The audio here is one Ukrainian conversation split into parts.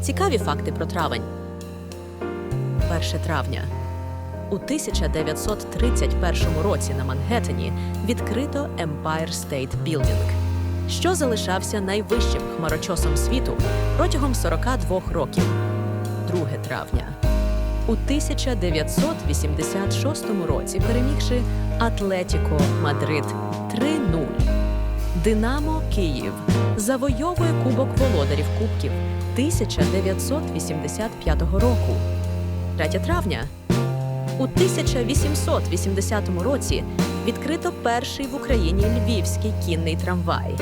Цікаві факти про травень. 1 травня. У 1931 році на Мангеттені відкрито Empire State Building, що залишався найвищим хмарочосом світу протягом 42 років. 2 травня. У 1986 році перемігши Атлетіко Мадрид 3-0. Динамо Київ завойовує Кубок володарів Кубків 1985 року. 3 травня. У 1880 році відкрито перший в Україні львівський кінний трамвай.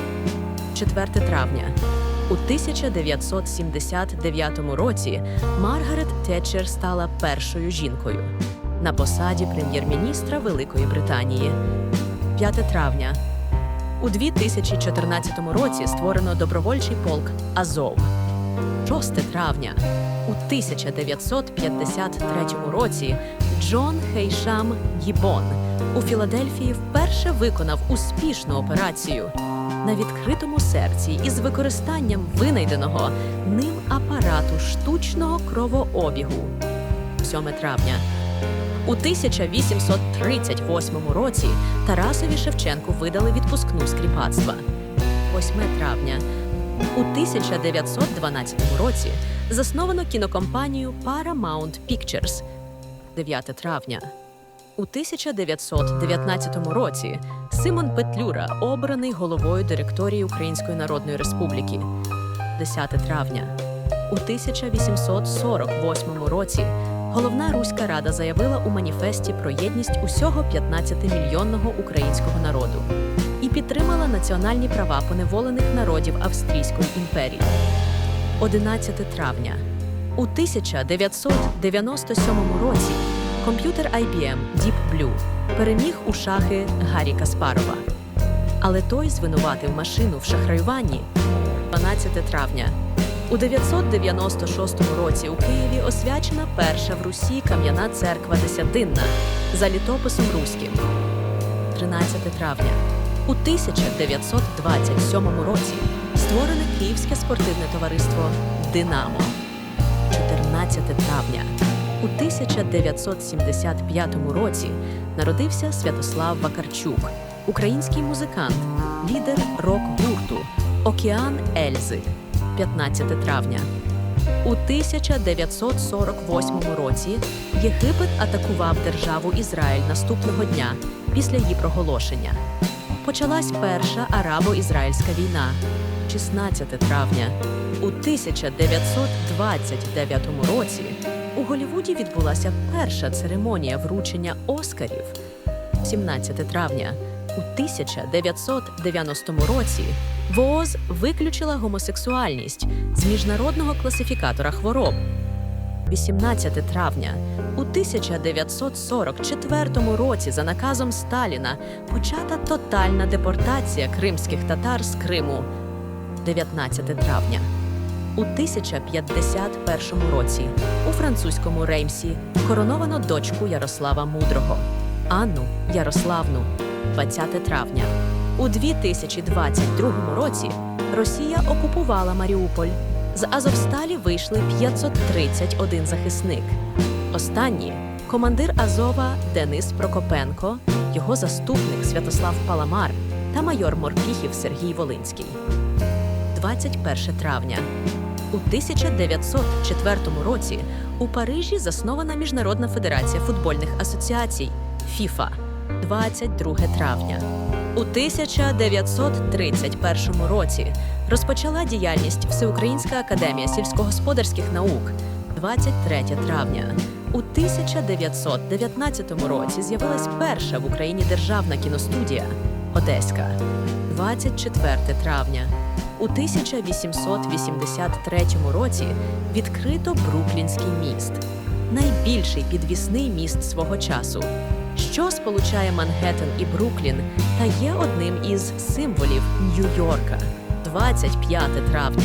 4 травня. У 1979 році Маргарет Тетчер стала першою жінкою на посаді прем'єр-міністра Великої Британії. 5 травня. У 2014 році створено добровольчий полк Азов. 6 травня. У 1953 році Джон Хейшам Гібон у Філадельфії вперше виконав успішну операцію на відкритому серці із використанням винайденого ним апарату штучного кровообігу. 7 травня. У 1838 році Тарасові Шевченку видали відпускну з кріпацтва. 8 травня. У 1912 році засновано кінокомпанію Paramount Pictures. 9 травня. У 1919 році Симон Петлюра обраний головою директорії Української Народної Республіки. 10 травня. У 1848 році Головна Руська Рада заявила у маніфесті про єдність усього 15-мільйонного українського народу і підтримала національні права поневолених народів Австрійської імперії. 11 травня. У 1997 році комп'ютер IBM Deep Blue переміг у шахи Гаррі Каспарова. Але той звинуватив машину в шахраюванні 12 травня. У 996 році у Києві освячена перша в Русі кам'яна церква Десятинна за літописом руським. 13 травня. У 1927 році створене Київське спортивне товариство Динамо. 14 травня. У 1975 році народився Святослав Вакарчук, український музикант, лідер рок-гурту Океан Ельзи. 15 травня. У 1948 році Єгипет атакував державу Ізраїль наступного дня після її проголошення. Почалась перша арабо-ізраїльська війна 16 травня. У 1929 році у Голлівуді відбулася перша церемонія вручення Оскарів 17 травня. У 1990 році ВООЗ виключила гомосексуальність з міжнародного класифікатора хвороб. 18 травня у 1944 році за наказом Сталіна почата тотальна депортація кримських татар з Криму. 19 травня. У 1051 році у французькому Реймсі короновано дочку Ярослава Мудрого Анну Ярославну. 20 травня. У 2022 році Росія окупувала Маріуполь. З Азовсталі вийшли 531 захисник. Останні командир Азова Денис Прокопенко, його заступник Святослав Паламар та майор Морпіхів Сергій Волинський. 21 травня. У 1904 році у Парижі заснована Міжнародна федерація футбольних асоціацій ФІФА. 22 травня. У 1931 році розпочала діяльність Всеукраїнська академія сільськогосподарських наук 23 травня. У 1919 році з'явилась перша в Україні державна кіностудія Одеська 24 травня. У 1883 році відкрито Бруклінський міст, найбільший підвісний міст свого часу що сполучає Манхеттен і Бруклін та є одним із символів Нью-Йорка. 25 травня.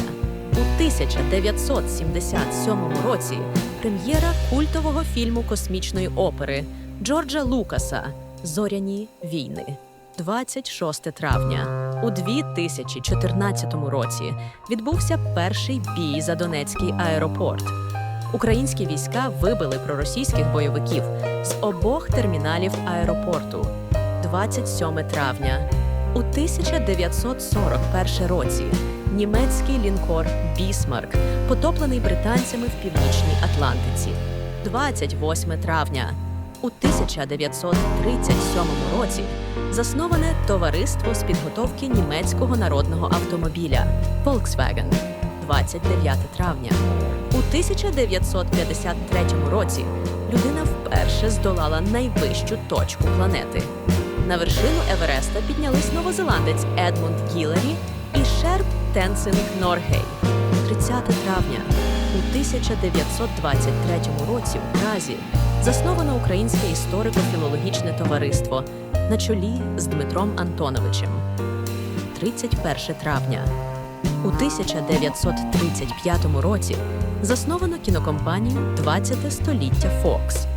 У 1977 році прем'єра культового фільму космічної опери Джорджа Лукаса Зоряні війни. 26 травня. У 2014 році відбувся перший бій за Донецький аеропорт. Українські війська вибили проросійських бойовиків з обох терміналів аеропорту 27 травня. У 1941 році німецький лінкор Бісмарк, потоплений британцями в північній Атлантиці. 28 травня. У 1937 році засноване товариство з підготовки німецького народного автомобіля Volkswagen. 29 травня. У 1953 році людина вперше здолала найвищу точку планети. На вершину Евереста піднялись новозеландець Едмунд Гіларі і Шерп Тенсинг Норгей. 30 травня. У 1923 році у Празі засновано Українське історико-філологічне товариство на чолі з Дмитром Антоновичем. 31 травня. У 1935 році засновано кінокомпанію 20 століття Фокс.